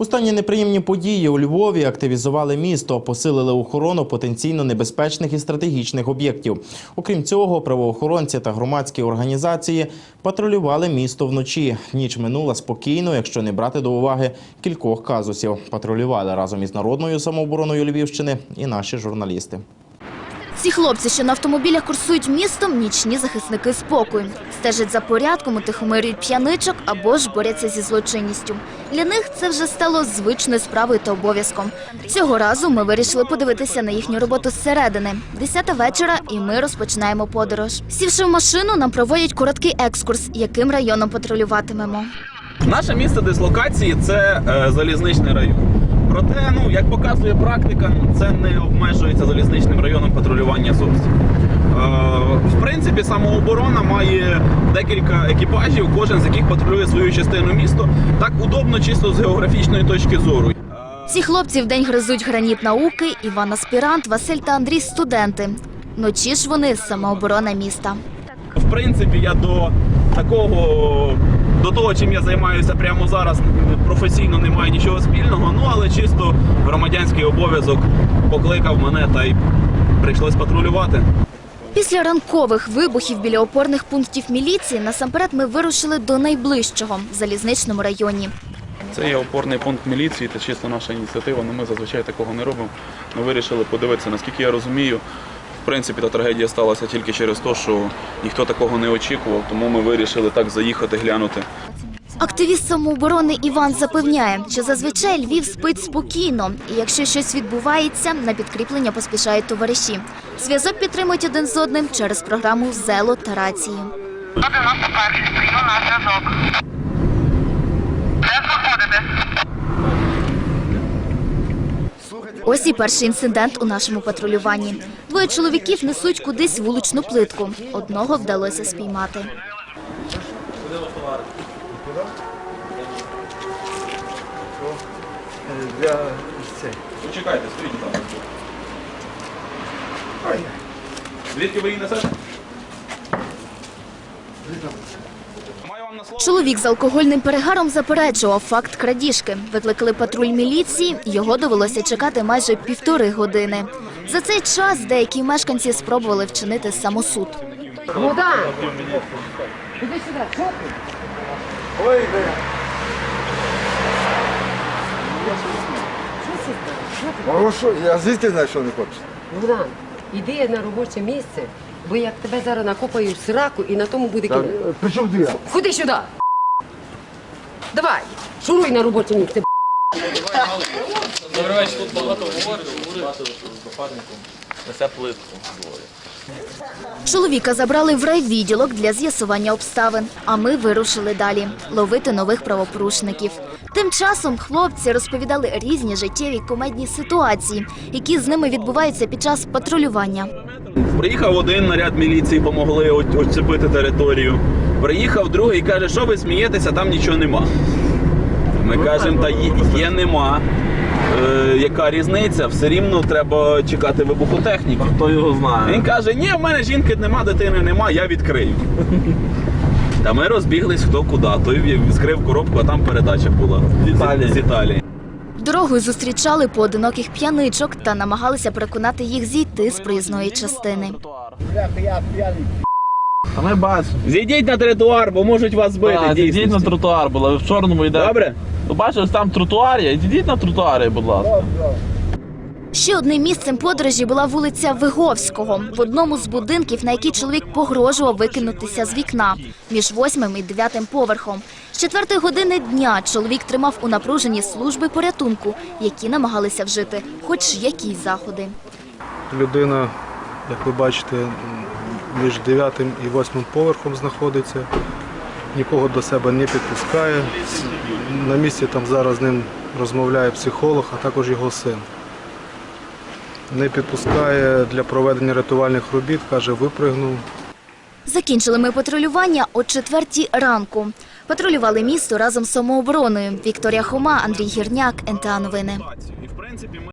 Останні неприємні події у Львові активізували місто, посилили охорону потенційно небезпечних і стратегічних об'єктів. Окрім цього, правоохоронці та громадські організації патрулювали місто вночі. Ніч минула спокійно, якщо не брати до уваги кількох казусів. Патрулювали разом із народною самообороною Львівщини і наші журналісти. Ці хлопці, що на автомобілях курсують містом, нічні захисники спокою. Стежать за порядком, утихомирюють п'яничок або ж борються зі злочинністю. Для них це вже стало звичною справою та обов'язком. Цього разу ми вирішили подивитися на їхню роботу зсередини. Десята вечора, і ми розпочинаємо подорож. Сівши в машину, нам проводять короткий екскурс, яким районом патрулюватимемо. Наше місце дислокації це е, залізничний район. Проте, ну як показує практика, це не обмежується залізничним районом патрулювання зовсім. Е, в принципі, самооборона має декілька екіпажів, кожен з яких патрулює свою частину місту. Так удобно, чисто з географічної точки зору. Ці хлопці вдень гризуть граніт науки, Іван аспірант, Василь та Андрій студенти. Вночі ж вони самооборона міста. В принципі, я до такого, того, чим я займаюся прямо зараз, професійно не маю нічого спільного. Ну але чисто громадянський обов'язок покликав мене та й прийшлось патрулювати. Після ранкових вибухів біля опорних пунктів міліції насамперед ми вирушили до найближчого в залізничному районі. Це є опорний пункт міліції, це чисто наша ініціатива. але ми зазвичай такого не робимо. Ми вирішили подивитися, наскільки я розумію. В принципі, та трагедія сталася тільки через те, що ніхто такого не очікував, тому ми вирішили так заїхати, глянути. Активіст самооборони Іван запевняє, що зазвичай Львів спить спокійно, і якщо щось відбувається, на підкріплення поспішають товариші. Зв'язок підтримують один з одним через програму «Зело» та рації. 191 стою на зв'язок. Ось і перший інцидент у нашому патрулюванні. Двоє чоловіків несуть кудись вуличну плитку. Одного вдалося спіймати. Почекайте, стоїть там. Звідки ви її несете? Чоловік з алкогольним перегаром заперечував факт крадіжки. Викликали патруль міліції, його довелося чекати майже півтори години. За цей час деякі мешканці спробували вчинити самосуд. А що, я звідки знаю, що не хочете? Іди на робоче місце, бо як тебе зараз накопають в сраку і на тому буде кінець. При чому ти я? Ходи сюди. Давай, шуруй на робоче місце. Чоловіка забрали в райвідділок для з'ясування обставин, а ми вирушили далі ловити нових правопорушників. Тим часом хлопці розповідали різні життєві кумедні ситуації, які з ними відбуваються під час патрулювання. Приїхав один наряд міліції, помогли оцепити територію. Приїхав другий і каже, що ви смієтеся, там нічого нема. Ми кажемо, та є, є нема. Е, яка різниця? Все рівно треба чекати вибухотехніки. Хто його знає? Він каже, ні, в мене жінки нема, дитини нема, я відкрию. Та ми розбіглись хто куди. Той відкрив коробку, а там передача була з, з Італії. Дорогою зустрічали поодиноких п'яничок та намагалися переконати їх зійти з проїзної частини. А ми бачимо. Зійдіть на тротуар, бо можуть вас збити. Дійсно. Ідіть на тротуар, бо ви в чорному йде. Добре? Бачите, ось там тротуар є, ідіть на тротуарі, будь ласка. Ще одним місцем подорожі була вулиця Виговського, в одному з будинків, на який чоловік погрожував викинутися з вікна між восьмим і дев'ятим поверхом. З четвертої години дня чоловік тримав у напруженні служби порятунку, які намагалися вжити хоч якісь заходи. Людина, як ви бачите, між 9 і 8 поверхом знаходиться. Нікого до себе не підпускає. На місці там зараз з ним розмовляє психолог, а також його син. Не підпускає для проведення рятувальних робіт, каже, випригнув. Закінчили ми патрулювання о четвертій ранку. Патрулювали місто разом з самообороною. Вікторія Хома, Андрій Гірняк, НТА Новини.